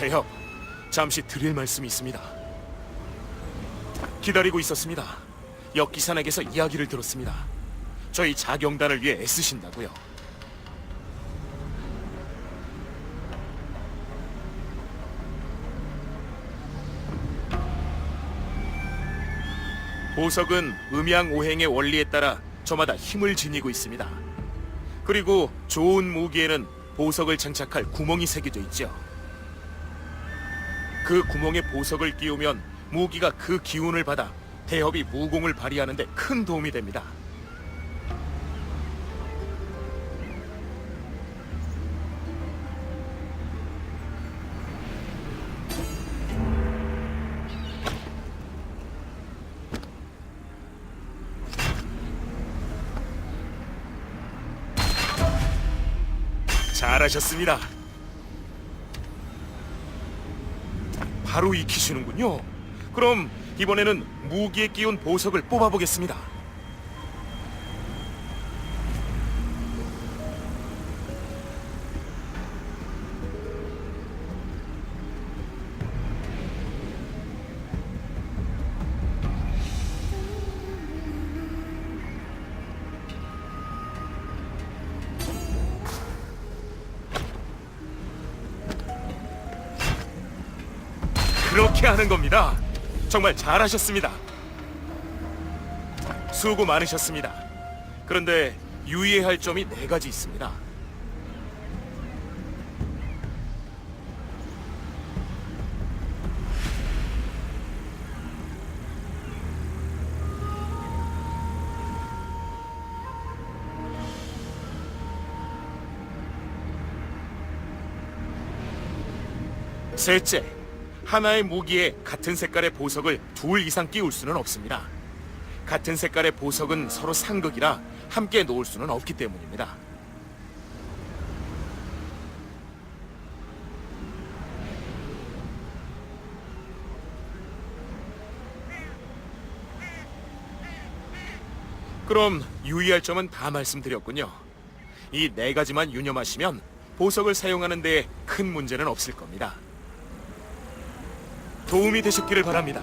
대협, 잠시 드릴 말씀이 있습니다. 기다리고 있었습니다. 역기산에게서 이야기를 들었습니다. 저희 자경단을 위해 애쓰신다고요. 보석은 음양 오행의 원리에 따라 저마다 힘을 지니고 있습니다. 그리고 좋은 무기에는 보석을 장착할 구멍이 새겨져 있죠. 그 구멍에 보석을 끼우면 무기가 그 기운을 받아 대협이 무공을 발휘하는데 큰 도움이 됩니다. 잘하셨습니다. 바로 익히시는군요. 그럼 이번에는 무기에 끼운 보석을 뽑아보겠습니다. 그렇게 하는 겁니다. 정말 잘하셨습니다. 수고 많으셨습니다. 그런데 유의해야 할 점이 네 가지 있습니다. 셋째, 하나의 무기에 같은 색깔의 보석을 둘 이상 끼울 수는 없습니다. 같은 색깔의 보석은 서로 상극이라 함께 놓을 수는 없기 때문입니다. 그럼 유의할 점은 다 말씀드렸군요. 이 네 가지만 유념하시면 보석을 사용하는 데 큰 문제는 없을 겁니다. 도움이 되셨기를 바랍니다.